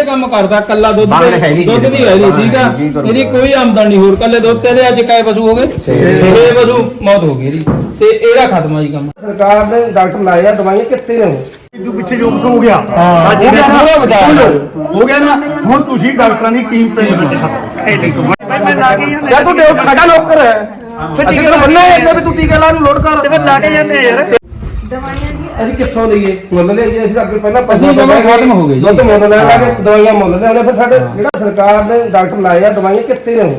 ਇਹ ਕੰਮ ਕਰਦਾ ਕੱਲਾ ਦੁੱਧ ਨਹੀਂ ਦੁੱਧ ਦੀ ਹੈ ਨਹੀਂ ਠੀਕ ਆ? ਇਹਦੀ ਕੋਈ ਆਮਦਨ ਨਹੀਂ ਹੋਰ ਕੱਲੇ ਦੁੱਧ ਤੇ ਇਹਦੇ ਅੱਜ ਕਾਏ ਪਸ਼ੂ ਹੋ ਗਏ? 6 ਪਸ਼ੂ। ਮੌਤ ਹੋ ਗਈ ਇਹਦੀ। ਤੇ ਇਹਦਾ ਖਤਮ ਆ ਜੀ ਕੰਮ। ਸਰਕਾਰ ਨੇ ਡਾਕਟਰ ਲਾਏ ਆ ਦਵਾਈਆਂ ਕਿੱਥੇ ਨੇ? ਜੋ ਪਿੱਛੇ ਜੋ ਕੁਛ ਹੋ ਗਿਆ। ਹਾਂ। ਹੋ ਗਿਆ ਨਾ? ਹੋ ਗਿਆ ਨਾ? ਹੁਣ ਤੁਸੀਂ ਡਾਕਟਰਾਂ ਦੀ ਟੀਮ ਤੇ ਵਿੱਚ ਯਾਰ ਤੂੰ ਸਾਡਾ ਨੌਕਰ ਹੈ। ਫਿਰ ਟੀਕੇ ਨੂੰ ਮੰਨਣਾ ਹੈ ਕਿ ਵੀ ਤੂੰ ਟੀਕੇ ਲਾ ਨੂੰ ਲੋਡ ਕਰ। ਤੇ ਫਿਰ ਲਾ ਕੇ ਜਾਂਦੇ ਯਾਰ। ਦਵਾਈਆਂ ਦੀ ਅਸੀਂ ਕਿੱਥੋਂ ਲਈਏ? ਮੁੱਲ ਲਈਏ ਅਸੀਂ ਅੱਗੇ ਪਹਿਲਾਂ ਅਸੀਂ ਜਮਾਂ ਖਤਮ ਹੋ ਗਏ ਜੀ। ਦੁੱਧ ਮੁੱਲ ਲੈ ਲਾਂਗੇ ਦਵਾਈਆਂ ਮੁੱਲ ਲੈ ਫਿਰ ਸਾਡੇ ਜਿਹੜਾ ਸਰਕਾਰ ਨੇ ਡਾਕਟਰ ਲਾਏ ਆ ਦਵਾਈਆਂ ਕਿੱਥੇ ਨੇ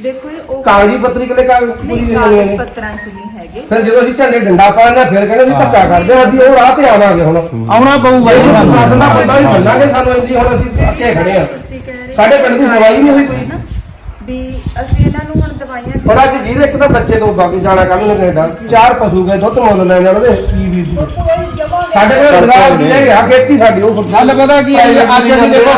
ਦੇਖੋ ਇਹ ਉਹ ਕਾਗਜ਼ੀ ਪੱਤਰੀ ਕਿਲੇ ਕਾਗਜ਼ ਨਹੀਂ ਪੂਰੀ ਕਾਗਜ਼ ਹੋਣੀ ਨੇ। ਪੱਤਰਾਂ ਚ ਨਹੀਂ ਹੈਗੇ। ਫਿਰ ਜਦੋਂ ਅਸੀਂ ਝੰਡੇ ਡੰਡਾ ਪਾਉਂਦੇ ਫਿਰ ਕਹਿੰਦੇ ਵੀ ਧੱਕਾ ਕਰਦੇ ਆ, ਅਸੀਂ ਉਹ ਰਾਹ ਤੇ ਆਵਾਂਗੇ ਹੁਣ। ਆਉਣਾ ਪਊਗਾ ਜੀ। ਸਾਨੂੰ। ਪ੍ਰਸ਼ਾਸਨ ਦਾ ਬੰਦਾ ਵੀ ਮੰਨਾਂਗੇ ਸਾਨੂੰ ਇੰਜੀ ਹੁਣ ਅਸੀਂ ਅੱਕੇ ਖੜੇ ਆ। ਤੁਸੀਂ ਕਹਿ ਰਹੇ ਸਾਡੇ ਪਿੰਡ ਦੀ ਦਵਾਈ ਨਹੀਂ ਹੋਈ ਕੋਈ। ਨਾ ਵੀ ਅਸੀਂ ਇਹਨਾਂ ਨੂੰ ਹੁਣ ਦਵਾਈਆਂ ਪਰ ਅੱਜ ਜਿਹਦੇ ਇੱਕ ਤਾਂ ਬੱਚੇ ਤੋਂ ਬਾਕੀ ਜਾਣਾ ਕੱਲ ਨੂੰ ਕੈਨੇਡਾ ਚਾਰ ਪਸ਼ੂ ਗਏ ਦੁੱਧ ਮੁੱਲ ਲੈਣ ਜਾਣ ਉਹਦੇ ਕੀ ਵੀ ਸਾਡੇ ਕੋਲ ਰੋਜ਼ਗਾਰ ਕੀ ਹੈ ਗਿਆ ਖੇਤੀ ਸਾਡੀ ਉਹ ਗੱਲ ਪਤਾ ਕੀ ਹੈ ਜੀ, ਅੱਜ ਅਸੀਂ ਦੇਖੋ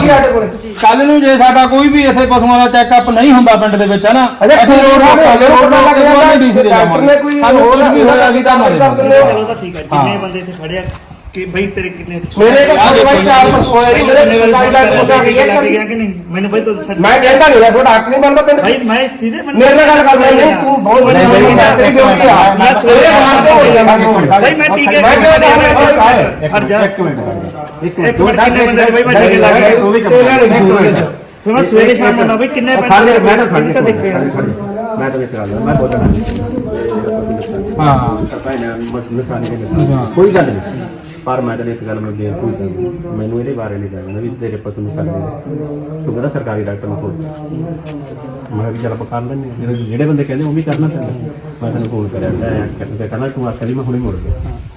ਕੀ ਸਾਡੇ ਕੋਲ। ਕੱਲ ਨੂੰ ਜੇ ਸਾਡਾ ਕੋਈ ਵੀ ਇੱਥੇ ਪਸ਼ੂਆਂ ਦਾ ਚੈੱਕਅਪ ਨਹੀਂ ਹੁੰਦਾ ਪਿੰਡ ਦੇ ਵਿੱਚ ਹੈ ਨਾ? ਅਜੇ ਇੱਥੇ ਰੋਡ ਰੋਡ ਤੇ ਰੋਡ ਪਤਾ ਲੱਗ ਜਾਂਦਾ। ਡੀਸੀ ਦੇ ਡਾਕਟਰ ਨੇ ਕੋਈ ਸਾਨੂੰ ਹੋਰ ਵੀ ਹੋਇਆ ਅਸੀਂ ਤਾਂ ਕਰ ਮਾਰੇ। ਦਿੰਦੇ ਹੋ। ਚਲੋ ਤਾਂ ਠੀਕ ਹੈ ਜਿੰਨੇ ਬੰਦੇ ਇੱਥੇ ਖੜੇ ਆ ਕਿ ਬਈ ਤੇਰੇ ਕਿੰਨੇ ਮੇਰੇ ਕੋਲ ਕੋਈ ਬਾਈ ਚਾਰ ਪਸ਼ੂ ਹੋਏ ਨੇ ਮੇਰੇ ਮੇਰੇ ਸਰਕਾਰੀ ਡਾਕਟਰ ਕੋਲ ਲੱਗ ਗਿਆ ਗਿਆ ਕਿ ਨਹੀਂ ਮੈਨੂੰ ਬਈ ਤੂੰ ਸੱਚ ਮੈਂ ਕਹਿੰਦਾ ਨਹੀਂ ਤੁਹਾਡਾ ਹੱਕ ਨਹੀਂ ਬਣਦਾ ਪਿੰਡ ਭਾਈ ਮੈਂ ਸਿੱਧੇ ਮੇਰੇ ਨਾਲ ਗੱਲ ਕਰ ਨਹੀਂ ਤੂੰ ਬਹੁਤ ਬੜੀ ਬੜੀ ਡਾਕਟਰੀ ਡਿਊਟੀ ਆ ਮੈਂ ਸਵੇਰੇ ਬਾਹਰ ਤੋਂ ਹੋ ਜਾਵਾਂਗਾ ਭਾਈ ਮੈਂ ਟੀਕੇ ਮੈਂ ਕਿਹਾ ਨਹੀਂ ਹਟ ਜਾ ਇੱਕ ਮਿੰਟ ਇੱਕ ਇੱਕ ਮਿੰਟ ਕਿੰਨੇ ਬੰਦੇ ਬਈ ਮੈਂ ਟੀਕੇ ਲੱਗ ਗਿਆ ਉਹ ਵੀ ਕੰਮ ਫਿਰ ਮੈਂ ਸਵੇਰੇ ਸ਼ਾਮ ਨੂੰ ਬਈ ਕਿੰਨੇ ਖੜ ਜਾ ਮੈਂ ਤਾਂ ਖੜ ਤਾਂ ਜਾ ਪਰ ਮੈਂ ਤਾਂ ਇੱਕ ਗੱਲ ਮੈਂ ਬੇਨਤੀ ਕਰਦਾ ਮੈਨੂੰ ਇਹਦੇ ਬਾਰੇ ਨਹੀਂ ਜਾਣਦਾ ਵੀ ਤੇਰੇ ਪਤ ਨੂੰ ਸਕਦੇ ਤੂੰ ਕਹਿੰਦਾ ਸਰਕਾਰੀ ਡਾਕਟਰ ਨੂੰ ਫੋਨ ਮੈਂ ਵੀ ਚੱਲ ਆਪਾਂ ਕਰ ਲੈਂਦੇ ਹਾਂ। ਜਿਹੜੇ ਜਿਹੜੇ ਬੰਦੇ ਕਹਿੰਦੇ ਉਹ ਵੀ ਕਰਨਾ ਪੈਂਦਾ। ਮੈਂ ਤੈਨੂੰ ਫੋਨ ਕਰਿਆ ਮੈਂ ਕਹਿੰਦਾ ਕਹਿੰਦਾ ਤੂੰ ਆਖਿਆ ਵੀ ਮੈਂ ਹੁਣੇ ਮੁੜ ਗਿਆ।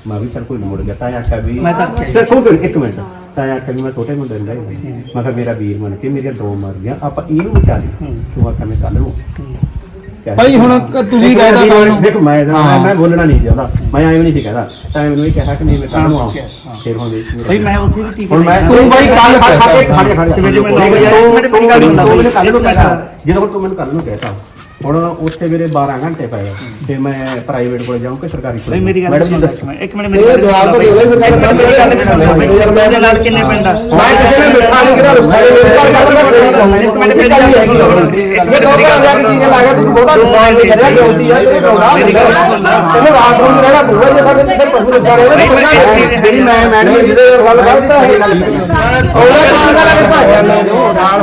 ਮੈਂ ਵੀ ਚੱਲ ਕੋਈ ਨਹੀਂ ਮੁੜ ਗਿਆ। ਤਾਂ ਆਖਿਆ ਵੀ ਮੈਂ ਤਾਂ ਆਖਿਆ ਸਰ ਕੋਈ ਇੱਕ ਮਿੰਟ। ਤਾਂ ਆਖਿਆ ਵੀ ਮੈਂ ਛੋਟੇ ਮੁੰਡੇ ਨੂੰ ਲੈ ਮੈਂ ਕਿਹਾ ਮੇਰਾ ਵੀਰ ਬਣ ਕੇ ਮੇਰੀਆਂ ਦੋ ਮਰ ਗਿਆ ਆਪਾਂ ਇਹਨੂੰ ਵਿਚਾਰ ਤੂੰ ਆਖਿਆ ਮੈਂ ਕੱਲ ਨੂੰ ਭਾਈ ਹੁਣ ਕ- ਤੁਸੀਂ ਦੇਖੋ, ਕਹਿ ਤਾ ਸਾਨੂੰ। ਦੇਖੋ ਮੈਂ ਮੈਂ। ਮੈਂ ਬੋਲਣਾ ਨਹੀਂ ਚਾਹੁੰਦਾ ਮੈਂ ਐਵੇਂ ਨਹੀਂ ਸੀ ਕਹਿੰਦਾ ਤਾਂ ਮੈਨੂੰ ਇਹ ਕਿਹਾ ਕਿ ਨਹੀਂ ਮੈਂ ਕੱਲ ਨੂੰ ਆਉਂ ਫਿਰ ਹੁਣ ਦੇਖ ਭਾਈ ਮੈਂ ਉੱਥੇ ਵੀ ਟੀਕੇ ਹੁਣ ਮੈਂ ਤੂੰ ਬਾਈ ਕੱਲ੍ਹ ਖੜ ਖੜ ਸਵੇਰੇ ਮੈਂ ਨੌ ਵਜੇ ਮੇਰੇ ਗੱਲ ਮੈਨੂੰ ਮੈਨੂੰ ਕੱਲ ਬਈ। ਕਹਿਤਾ ਜਦੋਂ ਹੁਣ ਤੂੰ ਮੈਨੂੰ ਕੱਲ ਨੂੰ ਕਹਿਤਾ ਹੁਣ ਉੱਥੇ ਮੇਰੇ 12 ਘੰਟੇ ਪਏ। ਫਿਰ ਮੈਂ ਪ੍ਰਾਈਵੇਟ ਕੋਲ ਜਾਊਂ ਕਿ ਸਰਕਾਰੀ ਕੋਲ ਮੇਰੀ ਗੱਲ ਮੈਡਮ ਇੱਕ ਮਿੰਟ ਮੇਰੀ ਗੱਲ ਜਵਾਬ ਤਾਂ ਦੇ ਦੇ ਗੱਲ ਮੇਰੀ ਗੱਲ ਮੈਂ ਉਹਦੇ ਨਾਲ ਕਿੰਨੇ ਪਿੰਡ ਆ ਮੈਂ ਕਿਸੇ ਨੇ ਮਿੱਠਾ ਨਹੀਂ ਕਿਹਾ ਰੁੱਖਾ ਨਹੀਂ ਮੇਰੇ ਕੋਲ ਗੱਲ ਇੱਕ ਮਿੰਟ ਮੇਰੀ ਗੱਲ। ਇਹ ਦੋ ਘਰ ਜਾ ਕੇ ਟੀਕੇ ਲਾ ਗਿਆ ਤੂੰ ਬਹੁਤਾ ਸਵਾਲ ਨਹੀਂ ਕਰਿਆ ਡਿਊਟੀ ਆ ਤੇਰੇ ਕੋਲ ਮੇਰੀ ਗੱਲ ਸੁਣ ਲਾ। ਤੈਨੂੰ ਰਾਤ ਨੂੰ ਰਹਿਣਾ ਪਊਗਾ ਜੇ ਸਾਡੇ ਇੱਥੇ ਪਸ਼ੂ ਵਿਚਾਰੇ ਨੇ ਜਿਹੜੀ ਮੈਂ ਮੈਡਮ ਜੀ ਜਿਹਦੇ ਗੱਲ ਕਰਦਾ ਹੈ ਉਹਦਾ ਕੰਮ ਦਾ ਲੱਗ ਭੱਜ ਜਾਂਦਾ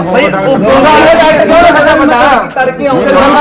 ਭਾਈ ਉਹ ਉਹਦਾ ਇਹ ਡਾਕਟਰ ਕੋਲ ਸਾਡਾ ਬੰਦਾ ਤੜਕੇ ਆਉਂਦੇ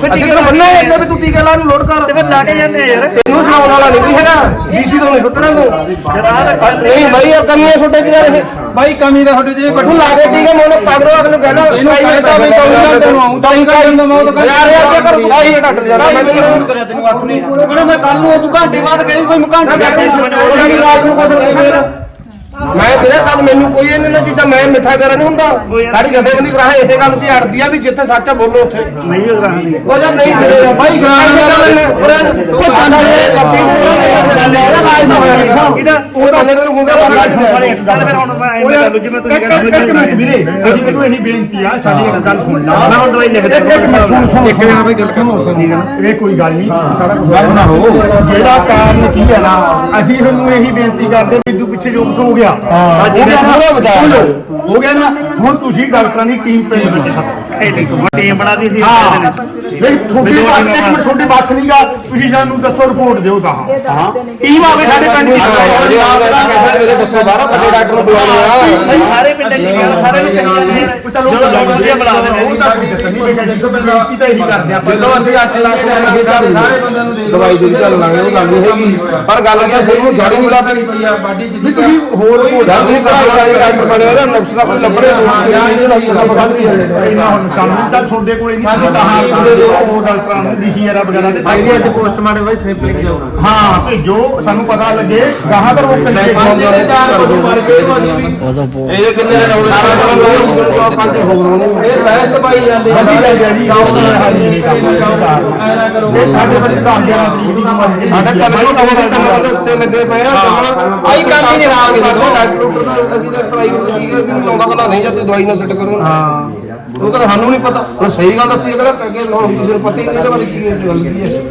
ਫਿਰ ਟੀਕੇ ਨੂੰ ਮੰਨਣਾ ਹੈ ਕਿ ਵੀ ਤੂੰ ਟੀਕੇ ਲਾ ਨੂੰ ਲੋਡ ਕਰ। ਤੇ ਫਿਰ ਲਾ ਕੇ ਜਾਂਦੇ ਯਾਰ। ਤੈਨੂੰ ਸੁਣਾਉਣ ਵਾਲਾ ਨਹੀਂ ਹੈਗਾ। ਡੀਸੀ ਤੋਂ ਨਹੀਂ ਸੁੱਟਣਾ ਤੂੰ। ਨਹੀਂ ਭਾਈ ਇਹ ਕਮੀਆਂ ਛੋਟੇ ਕੀ ਰਹੇ ਭਾਈ ਕਮੀ ਦਾ ਤੁਹਾਡੇ ਜੇ ਤੂੰ ਲਾ ਕੇ ਟੀਕੇ ਮੈਨੂੰ ਪਾਗਰੋ ਅਗਲੇ ਕਹਿੰਦਾ ਇਹਨੂੰ ਕਹਿੰਦਾ ਵੀ ਕੋਈ ਘੰਟੇ ਨੂੰ ਆਉਂ ਤਾਂ ਹੀ ਕਹਿੰਦਾ ਹੁੰਦਾ ਮੈਂ ਉਹ ਤਾਂ ਯਾਰ ਯਾਰ ਕੀ ਕਰ ਆਹੀ ਡਾਕਟਰ ਜਾਂਦਾ ਮੈਂ ਤੈਨੂੰ ਕਰਿਆ ਤੈਨੂੰ ਹੱਥ ਨਹੀਂ ਉਹਨੇ ਮੈਂ ਕੱਲ ਨੂੰ ਤੂੰ ਘੰਟੇ ਬਾਅਦ ਕਹੀ ਕੋਈ ਮੈਂ ਘੰਟੇ ਰਾਤ ਨੂੰ ਕੁਝ ਤੇਰੇ ਕੱਲ ਮੈਨੂੰ ਕੋਈ ਇਹਨਾਂ ਨੇ ਚੀਜ਼ਾਂ ਮੈਂ ਮਿੱਠਾ ਕਰ ਨਹੀਂ ਹੁੰਦਾ। ਸਾਡੀ ਜਥੇਬੰਦੀ ਕਰਾ ਇਸੇ ਗੱਲ ਤੇ ਅੜਦੀ ਆ ਵੀ ਜਿੱਥੇ ਸੱਚ ਆ ਬੋਲੋ ਉੱਥੇ। ਨਹੀਂ ਉਹ ਕਰਾਂਗੇ ਉਹ ਜਾਂ ਨਹੀਂ ਮੇਰੇ ਭਾਈ ਗਾਣਾ ਉਹ ਤਾਂ ਇਹ ਕਾਪੀ ਇਹਦਾ ਲਾਜ ਤਾਂ ਹੋਇਆ ਨਹੀਂ ਕਿਹਦਾ ਉਹ ਤਾਂ ਮੇਰੇ ਨੂੰ ਗੁੰਗਾ ਪਾ ਗੱਲ ਫਿਰ ਹੁਣ ਮੈਂ ਐਂ ਕਰ ਲੂ ਜਿਵੇਂ ਤੁਸੀਂ ਕਹਿੰਦੇ ਵੀਰੇ। ਸਾਡੀ ਤੈਨੂੰ ਇਹੀ ਬੇਨਤੀ ਆ ਸਾਡੀ ਇੱਕ ਗੱਲ ਸੁਣ ਲਾ। ਮੈਂ ਹੁਣ ਦਵਾਈ ਲਿਖ ਇੱਕ ਮਿੰਟ ਦਿੰਦਾ ਸੁਣ ਸੁਣ ਇੱਕ ਮਿੰਟ ਬਈ ਗੱਲ ਕਰੋ ਇਹ ਕੋਈ ਗੱਲ ਨਹੀਂ। ਸਾਰਾ ਗੱਲ ਨਾ ਹੋ। ਜਿਹੜਾ ਕਾਰਨ ਕੀ ਹੈ ਨਾ ਅਸੀਂ ਤੁਹਾਨੂੰ ਇਹੀ ਬੇਨਤੀ ਕਰਦੇ ਵੀ ਤੂੰ ਪਿੱਛੇ ਜੋ ਕੁਛ ਹੋ ਗਿਆ। ਹਾਂ ਹੋ ਗਿਆ ਨਾ ਹੋ ਗਿਆ ਨਾ ਹੁਣ ਤੁਸੀਂ ਡਾਕਟਰਾਂ ਦੀ ਟੀਮ ਪਿੰਡ ਵਿੱਚ ਸੱਦੋ ਇਹ ਦੇਖੋ ਮੈਂ ਟੀਮ ਬਣਾਦੀ ਸੀ ਹਾਂ। ਨਹੀਂ ਤੁਹਾਡੀ ਬਾਤ ਇੱਕ ਮਿੰਟ ਤੁਹਾਡੀ ਬਾਤ ਨਹੀਂਗਾ ਤੁਸੀਂ ਸਾਨੂੰ ਦੱਸੋ ਰਿਪੋਰਟ ਦਿਓ ਤਾਂ। ਹਾਂ। ਟੀਮ ਆਵੇ ਸਾਡੇ ਪਿੰਡ ਦੀ ਮੇਰੇ ਬੱਸੋਂ ਬਾਹਰ ਵੱਡੇ ਡਾਕਟਰ ਨੂੰ ਬੁਲਾ ਲਿਆ। ਭਾਈ ਸਾਰੇ ਪਿੰਡ ਚ ਗਿਆ ਸਾਰੇ ਨੂੰ ਕਹੀ ਜਾਂਦੇ ਆ। ਚਲੋ ਜਦੋਂ ਲੋਕ ਵਧੀਆ ਬੁਲਾ ਦਿੰਦੇ ਉਹ ਤਾਂ ਕੋਈ ਚੱਕਰ ਨਹੀਂ। ਬੇਟਾ ਜੀ ਤੋਂ ਬੇਨਤੀ ਤਾਂ ਇਹੀ ਕਰਦੇ ਆਪਾਂ ਜਦੋਂ ਅਸੀਂ 8 ਲੱਖ ਲੈਣਗੇ ਤਾਂ ਦਵਾਈ ਦੇ ਚੱਲ ਲਾਂਗੇ ਉਹ ਗੱਲ ਨਹੀਂ ਹੈਗੀ। ਪਰ ਗੱਲ ਫਿਰ ਨੂੰ ਜੜੀ ਨਹੀਂ ਲੱਭਣੀ। ਵੀ ਤੁਸੀਂ ਹੋਰ ਰਿਪੋਰਟ ਤੁਸੀਂ ਪੜਾਈ ਵਾਲੀ ਡਾਕਟਰ ਬਣੇ ਉਹਦਾ ਨੁਕਸ ਦਾ ਕੋਈ ਲੱਭਣੇ ਇਹਨਾਂ ਹੁਣ ਕੰਮ ਤਾਂ ਤੁਹਾਡੇ ਕੋਲੇ ਨਹੀਂ ਤੁਸੀਂ ਤਾਂ ਉਹ ਡਾਕਟਰਾਂ ਨੂੰ ਲਿਖੀ ਯਾਰਾ ਵਗੈਰਾ ਦੇ ਸਾਈਡ ਤੇ ਪੋਸਟਮਾਰਟਮ ਬਾਈ ਸੈਂਪਲਿੰਗ ਜਾਉਣਾ ਹਾਂ ਭੇਜੋ ਸਾਨੂੰ ਪਤਾ ਲੱਗੇ ਗਾਹਾਂ ਤਾਂ ਉਹ ਕਿੰਨੇ ਇਹ ਕਿੰਨੇ ਰੌਲੇ ਪੰਜ ਹੋਰ ਇਹ ਰਹਿਤ ਪਾਈ ਜਾਂਦੇ ਗੱਲ ਹੈ ਜੀ, ਤਾਂ ਨਾ ਸਾਡੇ ਬੜੇ 10 11 ਤਰੀਕ ਦੀ ਉਮਰ ਹੈ ਸਾਡਾ ਕੱਲ ਨੂੰ ਲੱਗੇ ਪਏ ਆ ਆਈ ਹੀ ਨਹੀਂ ਤੋਂ। ਡਾਕਟਰ ਅਸੀਂ ਤਾਂ ਟਰਾਈ ਕੀਤੀ ਲਾਉਂਦਾ ਨਹੀਂ ਜਾਂਦੇ ਦਵਾਈ ਨਾਲ ਸੈੱਟ ਕਰੋ ਹਾਂ। ਉਹ ਕਹਿੰਦਾ ਸਾਨੂੰ ਨਹੀਂ ਪਤਾ। ਹੁਣ ਸਹੀ ਗੱਲ ਦੱਸੀ ਅਗਰ ਕਿ ਲਾਉਣ ਕਿਸੇ ਨੂੰ ਪਤਾ ਹੀ ਨਹੀਂ ਇਹਦੇ ਬਾਰੇ ਕੀ ਗੱਲ ਕੀ ਹੈ।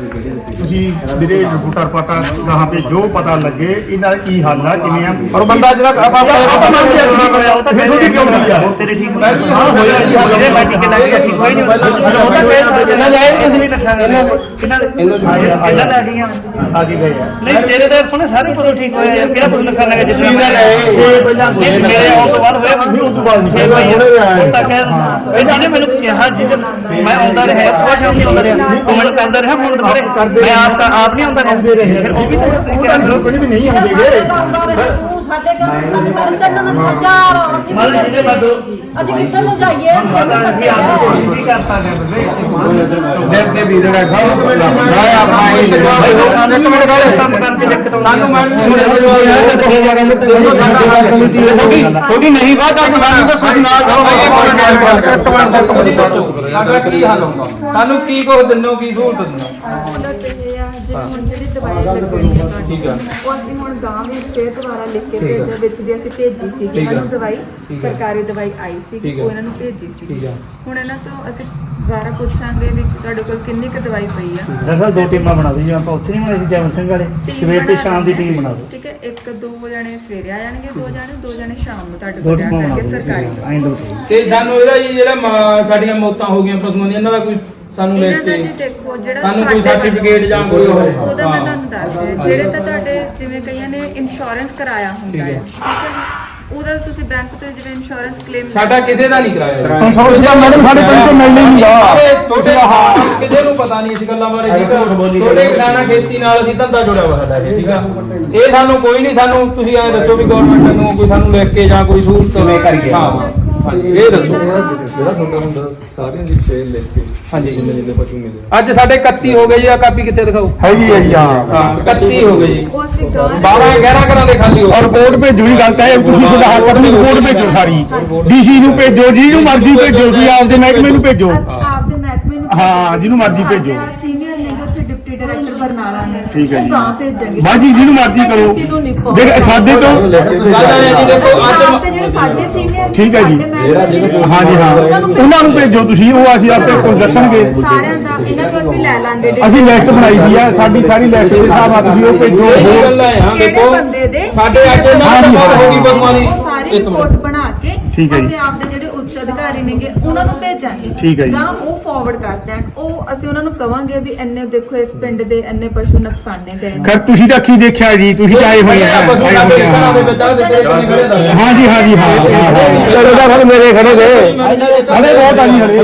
ਤੁਸੀਂ ਵੀਰੇ ਰਿਪੋਰਟਰ ਪਤਾ ਕਹਾਂ ਤੇ ਜੋ ਪਤਾ ਲੱਗੇ ਇਹਨਾਂ ਦਾ ਕੀ ਹੱਲ ਆ ਕਿਵੇਂ ਆ? ਔਰ ਬੰਦਾ ਜਿਹੜਾ ਆਪਾਂ ਆਪਾਂ ਮੰਨ ਲਿਆ ਤੁਸੀਂ ਕਰਿਆ ਉਹ ਤਾਂ ਤੁਹਾਡੀ ਕਿਉਂ ਨਹੀਂ ਆ। ਤੇਰੇ ਠੀਕ ਹੋਇਆ ਹਾਂ ਹੋਇਆ ਜੀ ਇਹਦੇ ਮੈਡੀਕਲ ਲੱਗ ਗਿਆ ਠੀਕ ਹੋਈ ਨਹੀਂ ਉਹਦਾ ਕੇਸ ਇਹਨਾਂ ਦਾ ਇਹ ਨਹੀਂ ਨੁਕਸਾਨ ਇਹਨਾਂ ਕਿੰਨਾ ਇਹਨਾਂ ਦਾ ਗਈਆਂ ਆ ਆ। ਨਹੀਂ ਤੇਰੇ ਤਾਂ ਸੁਣੇ ਸਾਰੇ ਪਸ਼ੂ ਠੀਕ ਹੋਏ ਯਾਰ ਕਿਹੜਾ ਪਸ਼ੂ ਨੁਕਸਾਨ ਲੱਗਾ ਜਿਸ ਪਹਿਲਾਂ ਮੇਰੇ ਆਉਣ ਤੋਂ ਬਾਅਦ ਹੋਇਆ। ਨਹੀਂ ਉਸ ਤੋਂ ਬਾਅਦ ਨਹੀਂ ਫਿਰ ਭਾਈ ਉਹ ਤਾਂ ਕਹਿ ਜਿਹਨੇ ਮੈਨੂੰ ਕਿਹਾ ਜਿਹਦੇ ਮੈਂ ਆਉਂਦਾ ਰਿਹਾ ਸਵੇਰ ਸ਼ਾਮ ਨਹੀਂ ਆਉਂਦਾ ਰਿਹਾ। ਕਮੈਂਟ ਕਰਦਾ ਰਿਹਾ ਫੋਨ ਦੁਬਾਰੇ ਮੈਂ ਆਪ ਤਾਂ ਆਪ ਨਹੀਂ ਆਉਂਦਾ ਰਿਹਾ। ਫਿਰ ਉਹ ਵੀ ਤਾਂ ਤਰੀਕੇ ਨਾਲ ਲੋਕ ਵੀ ਨਹੀਂ ਆਉਂਦੇਗੇ ਸਾਡੇ ਕੋਲ ਤਿੰਨ ਦਿਨ ਹਜ਼ਾਰ ਅਸੀਂ ਮਤਲਬ ਜਿਹਦੇ ਬਾਅਦ ਅਸੀਂ ਕਿੱਧਰ ਨੂੰ ਜਾਈਏ? ਅਸੀਂ ਆਪ ਨੂੰ ਕੋਸ਼ਿਸ਼ ਵੀ ਕਰ ਸਕਦੇ ਹਾਂ ਬੰਦੇ ਦਿਲ ਤੇ ਵੀਰ ਦਾ ਖਾਓ ਨਾ ਆਪਾਂ ਇਹ ਭਾਈ ਉਹ ਸਾਨੂੰ ਕਮੈਂਟ ਕਰ ਕੰਮ ਕਰਨ ਚ ਦਿੱਕਤ ਆਉਂਦੀ ਸਾਨੂੰ ਤੁਹਾਡੀ ਨਹੀਂ ਬਾਤ ਆ ਸਾਨੂੰ ਦੱਸੋ ਨਾਲ ਸਾਡਾ ਕੀ ਹੱਲ ਹੋਊਗਾ ਸਾਨੂੰ ਕੀ ਕੁਝ ਦਿੰਨੋ ਕੀ ਸਹੂਲਤ ਦਿੰਨੋ ਆ ਜਿਵੇਂ ਹੁਣ ਜਿਹੜੀ ਦਵਾਈ ਲੱਗਣੀ ਹੈ ਠੀਕ ਆ ਉਹ ਅਸੀਂ ਹੁਣ ਗਾਂ ਵਿੱਚ ਫੇਰ ਦੁਬਾਰਾ ਲਿਖ ਕੇ ਭੇਜਿਆ ਵਿੱਚ ਦੀ ਅਸੀਂ ਭੇਜੀ ਸੀ ਠੀਕ ਇਹਨਾਂ ਆ। ਨੂੰ ਦਵਾਈ ਠੀਕ ਆ। ਸਰਕਾਰੀ ਦਵਾਈ ਆਈ ਸੀ ਠੀਕ ਆ। ਉਹ ਇਹਨਾਂ ਨੂੰ ਭੇਜੀ ਸੀ ਠੀਕ ਆ। ਹੁਣ ਇਹਨਾਂ ਤੋਂ ਅਸੀਂ ਦੁਬਾਰਾ ਪੁੱਛਾਂਗੇ ਵੀ ਤੁਹਾਡੇ ਕੋਲ ਕਿੰਨੀ ਕੁ ਦਵਾਈ ਪਈ ਆ ਦਰਅਸਲ ਦੋ ਟੀਮਾਂ ਬਣਾ ਦਿਓ ਆਪਾਂ ਉੱਥੇ ਨਹੀਂ ਬਣਾਈ ਸੀ ਜੈਵਨ ਸਿੰਘ ਵਾਲੇ ਟੀਮ ਸਵੇਰ ਤੇ ਬਣਾ ਸ਼ਾਮ ਦੀ। ਟੀਮ ਬਣਾ ਦਿਓ ਠੀਕ ਹੈ ਇੱਕ ਦੋ ਜਣੇ ਸਵੇਰੇ ਆ ਜਾਣਗੇ ਦੋ ਜਣੇ ਦੋ ਜਣੇ ਸ਼ਾਮ ਨੂੰ ਤੁਹਾਡੇ ਦੋ ਕੋਲ ਟੀਮਾਂ ਬਣਾ ਜਾਣਗੇ ਦਿਓ ਸਰਕਾਰੀ ਦਵਾਈ। ਐਂ ਦੋ ਟੀਮ ਤੇ ਸਾਨੂੰ ਇਹਦਾ ਜੀ ਜਿਹੜਾ ਮ- ਸਾਡੀਆਂ ਮੌਤਾਂ ਹੋ ਗਈਆਂ ਪਸ਼ੂਆਂ ਦੀਆਂ ਇਹਨਾਂ ਦਾ ਕੋਈ ਸਾਨੂੰ ਇਹਨਾਂ ਲਿਖ ਦਾ ਕੇ। ਜੀ ਦੇਖੋ ਜਿਹੜਾ ਸਾਨੂੰ ਕੋਈ ਸਾਡੇ ਸਰਟੀਫਿਕੇਟ ਜਾਂ ਕੋਈ ਉਹ ਉਹਦਾ ਮੈਂ ਹਾਂ। ਤੁਹਾਨੂੰ ਦੱਸ ਦਿਆਂ ਜਿਹੜੇ ਤਾਂ ਤੁਹਾਡੇ ਜਿਵੇਂ ਕਈਆਂ ਨੇ ਇੰਸ਼ੋਰੈਂਸ ਕਰਾਇਆ ਹੁੰਦਾ ਹੈ। ਹੈ। ਠੀਕ ਹੈ ਜੀ? ਉਹਦਾ ਤੁਸੀਂ ਬੈਂਕ ਤੋਂ ਜਿਵੇਂ ਇੰਸ਼ੋਰੈਂਸ ਕਲੇਮ ਸਾਡਾ ਕਿਸੇ ਦਾ ਨਹੀਂ ਕਰਾਇਆ ਜੀ। ਕੰਸੋਰਸ ਦਾ ਮੈਡਮ ਸਾਡੇ ਪਿੰਡ ਤੋਂ ਮਿਲ ਨਹੀਂ। ਸਾਰੇ ਛੋਟੇ ਹਾਂ ਕਿਸੇ ਨੂੰ ਪਤਾ ਨਹੀਂ ਇਸ ਗੱਲਾਂ ਬਾਰੇ ਠੀਕ ਆ? ਛੋਟੇ ਕਿਸਾਨਾਂ ਖੇਤੀ ਨਾਲ ਅਸੀਂ ਧੰਦਾ ਜੁੜਿਆ ਹੋਇਆ ਸਾਡਾ ਇਹ, ਠੀਕ ਆ? ਇਹ ਸਾਨੂੰ ਕੋਈ ਨਹੀਂ ਸਾਨੂੰ ਤੁਸੀਂ ਐਂ ਦੱਸੋ ਵੀ ਗਵਰਨਮੈਂਟ ਨੂੰ ਕੋਈ ਸਾਨੂੰ ਲਿਖ ਕੇ ਜਾਂ ਕੋਈ ਸਹੂਲਤ ਕਿਵੇਂ ਕਰੀਏ? ਹਾਂ। ਹਾਂਜੀ ਇਹ ਦੱਸੋ। ਜਿਹੜਾ ਤੁਹਾਡਾ ਹੁੰਦਾ ਸਾਰਿਆਂ ਦੀ ਸੇਲ ਲਿਖ ਕੇ। ਹਾਂਜੀ। ਜਿੰਨੇ ਜਿੰਨੇ ਪਸ਼ੂ ਮਿਲੇ? ਅੱਜ ਸਾਡੇ 31 ਹੋ ਗਏ ਜੀ ਆ ਕਾਪੀ ਕਿੱਥੇ ਦਿਖਾਓ? ਹੈਗੀ ਹੈ ਜੀ ਹਾਂ। ਹਾਂ 31 ਹੋ ਗਏ ਜੀ। ਉਹ ਅਸੀਂ ਗਾਂ 12 11 ਘਰਾਂ ਦੇ ਖਾਲੀ ਹੋ ਗਏ। ਰਿਪੋਰਟ ਭੇਜੋ ਹੀ ਗੱਲ ਤਾਂ ਇਹ ਤੁਸੀਂ ਸੁਧਾਰ ਕਰਨ ਦੀ ਰਿਪੋਰਟ ਭੇਜੋ ਸਾਰੀ। ਡੀਸੀ ਨੂੰ ਭੇਜੋ। ਜਿਹਨੂੰ ਮਰਜ਼ੀ ਭੇਜੋ ਤੁਸੀਂ ਆਪਦੇ ਮਹਿਕਮੇ ਨੂੰ ਭੇਜੋ। ਅਸੀਂ ਆਪਦੇ ਮਹਿਕਮੇ ਨੂੰ ਹਾਂ, ਜਿਹਨੂੰ ਮਰਜ਼ੀ ਭੇਜੋ। ਡਾਇਰੈਕਟਰ ਬਰਨਾਲਾ ਨੇ। ਠੀਕ ਹੈ ਜੀ। ਗਾਂ ਭੇਜਣਗੇ ਬਾਜੀ ਜਿਹਨੂੰ ਮਰਜ਼ੀ ਕਰੋ। ਨੂੰ ਦੇਖ ਸਾਡੇ ਤੋਂ ਜਿਹੜੇ ਸਾਡੇ ਸੀਨੀਅਰ ਠੀਕ ਹੈ ਜੀ। ਹਾਂ ਜੀ ਹਾਂ। ਉਹਨਾਂ ਨੂੰ ਭੇਜੋ। ਤੁਸੀਂ ਉਹ ਅਸੀਂ ਆਪੇ ਕੋਲ ਦੱਸਣਗੇ। ਸਾਰਿਆਂ ਦਾ ਇਹਨਾਂ ਤੋਂ ਅਸੀਂ ਲੈ ਲਾਂਗੇ। ਅਸੀਂ ਲਿਸਟ ਬਣਾਈ ਦੀ ਆ। ਸਾਡੀ ਸਾਰੀ ਲਿਸਟ ਦੇ ਹਿਸਾਬ ਨਾਲ ਤੁਸੀਂ ਉਹ ਭੇਜੋ। ਇਹ ਹੋਰ ਗੱਲਾਂ ਆ ਕਿਹੜੇ ਦੇਖੋ। ਬੰਦੇ ਦੇ? ਸਾਡੇ ਅੱਜ ਇਹਨਾਂ ਹਾਂਜੀ, ਬਹੁਤ ਹੋ ਗਈ ਦੀ ਉਹ ਸਾਰੀ। ਰਿਪੋਰਟ ਬਣਾ ਕੇ ਠੀਕ ਹੈ ਜੀ। ਅਸੀਂ ਆਪਦੇ ਅਧਿਕਾਰੀ ਨੇਗੇ ਉਹਨਾਂ ਨੂੰ ਭੇਜਾਂਗੇ। ਠੀਕ ਹੈ ਜੀ। ਤਾਂ ਉਹ ਫਾਰਵਰਡ ਕਰ ਦੇਣ ਉਹ ਅਸੀਂ ਉਹਨਾਂ ਨੂੰ ਕਵਾਂਗੇ ਵੀ ਇੰਨੇ ਦੇਖੋ ਇਸ ਪਿੰਡ ਦੇ ਇੰਨੇ ਪਸ਼ੂ ਨੁਕਸਾਨੇ ਗਏ ਨੇ। ਖੈਰ ਤੁਸੀਂ ਤਾਂ ਅੱਖੀ ਦੇਖਿਆ ਜੀ ਤੁਸੀਂ ਤਾਂ ਆਏ ਹੋਏ ਆ। ਆਏ ਹੋਏ ਖੜੇ ਹਾਂ ਜੀ ਹਾਂ ਜੀ ਹਾਂ ਹਾਂ, ਹਾਂ। ਚਲੋ ਦਾ ਫਿਰ ਮੇਰੇ ਖੜੇ ਦੇ ਹਲੇ ਬਹੁਤ ਆ ਜੀ ਹਲੇ